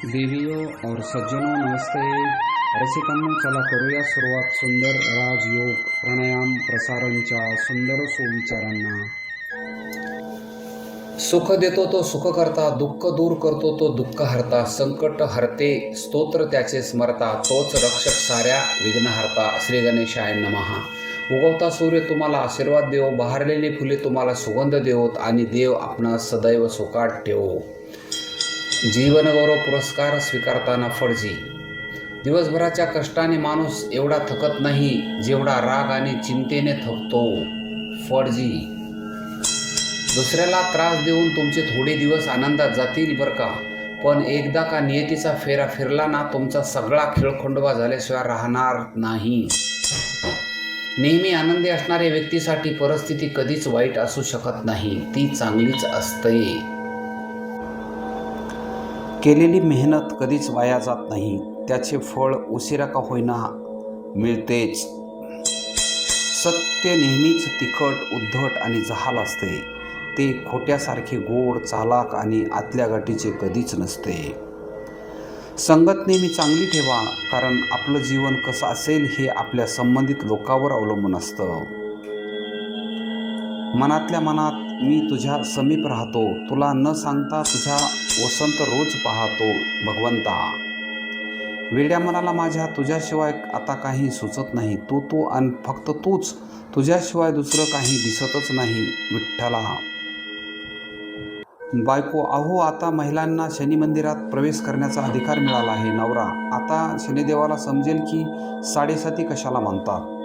देवियों और सज्जनों नमस्ते। रसिकांनो चला करूया सुरुवात सुंदर राजयोग प्राणायाम प्रसारणच्या सुंदर सुविचारांना। सुख देतो तो सुख करता दुःख दूर करतो तो दुःख हरता संकट हरते स्तोत्र त्याचे स्मरता तोच रक्षक साऱ्या विघ्नहर्ता श्री गणेशाय नमहा। उगवता सूर्य तुम्हाला आशीर्वाद देवो बहारलेली फुले तुम्हाला सुगंध देवोत आणि देव आपणास सदैव सुकाट ठेवो। जीवनगौरव पुरस्कार स्वीकारताना फडजी. दिवसभराच्या कष्टाने माणूस एवढा थकत नाही जेवढा राग आणि चिंतेने थकतो. फडजी. दुसऱ्याला त्रास देऊन तुमचे थोडे दिवस आनंदात जातील बरं का? पण एकदा का नियतीचा फेरा फिरला ना तुमचा सगळा खेळखंडोबा झाल्याशिवाय राहणार नाही. नेहमी आनंदी असणाऱ्या व्यक्तीसाठी परिस्थिती कधीच वाईट असू शकत नाही ती चांगलीच असते. केलेली मेहनत कधीच वाया जात नाही. त्याचे फळ उशिरा का होईना मिळतेच. सत्य नेहमीच तिखट उद्धट आणि जहाल असते. ते खोट्यासारखे गोड चालाक आणि आतल्या गाठीचे कधीच नसते. संगत नेहमी चांगली ठेवा कारण आपलं जीवन कसं असेल हे आपल्या संबंधित लोकांवर अवलंबून असतं. मनातल्या मनात मी तुझ्या समीप राहतो. तुला न सांगता तुझा वसंत रोज पाहतो भगवंता. वेड्या मनाला माझ्या तुझ्याशिवाय आता काही सुचत नाही. तू तू आणि फक्त तूच तुझ्याशिवाय दुसरं काही दिसतच नाही विठ्ठला. बायको अहो आता महिलांना शनी मंदिरात प्रवेश करण्याचा अधिकार मिळाला आहे नवरा. आता शनिदेवाला समजेल की साडेसाती कशाला म्हणतात?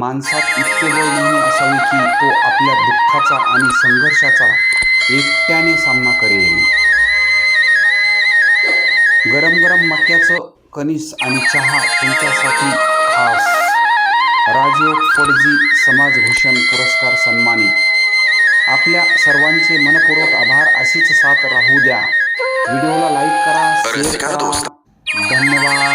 माणसात इतके बळ नेहमी असावे की तो आपल्या दुःखाचा आणि संघर्षाचा एकट्याने सामना करेल. गरम गरम मक्याचं कणीस आणि चहा तुमच्यासाठी खास. राजयोग फडजी समाजभूषण पुरस्कार सन्मानित आपल्या सर्वांचे मनपूर्वक आभार अशीच साथ राहू द्या. व्हिडिओला लाईक करा शेअर करा. धन्यवाद.